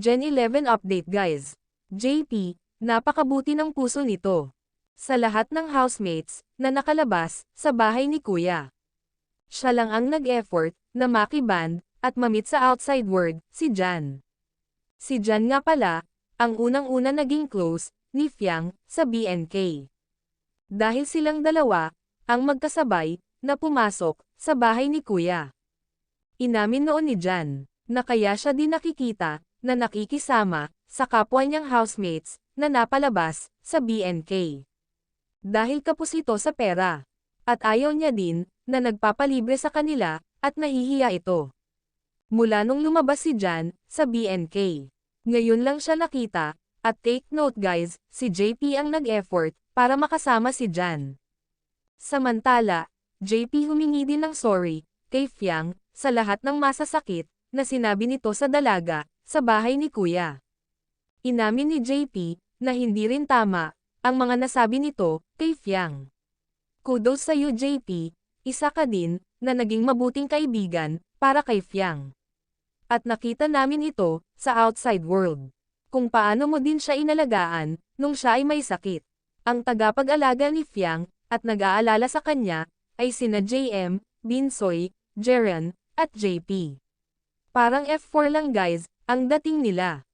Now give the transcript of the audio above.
Gen 11 update guys. JP, napakabuti ng puso nito. Sa lahat ng housemates na nakalabas sa bahay ni Kuya. Siya lang ang nag-effort na makiband at mamit sa outside world si Jan. Si Jan nga pala, ang unang-una naging close ni Fiang sa BNK. Dahil silang dalawa, ang magkasabay na pumasok sa bahay ni Kuya. Inamin noon ni Jan na kaya siya din nakikita na nakikisama sa kapwa niyang housemates na napalabas sa BNK. Dahil kapos ito sa pera. At ayaw niya din na nagpapalibre sa kanila at nahihiya ito. Mula nung lumabas si Jan sa BNK. Ngayon lang siya nakita, at take note guys, si JP ang nag-effort para makasama si Jan. Samantala, JP humingi din ng sorry kay Fiang sa lahat ng masasakit na sinabi nito sa dalaga sa bahay ni Kuya. Inamin ni JP na hindi rin tama ang mga nasabi nito kay Fiang. Kudos sa iyo JP, isa ka din na naging mabuting kaibigan para kay Fiang. At nakita namin ito sa outside world. Kung paano mo din siya inalagaan nung siya ay may sakit. Ang tagapag-alaga ni Fiang at nag-aalala sa kanya ay sina JM, Binsoy, Jeren, at JP. Parang F4 lang guys, ang dating nila.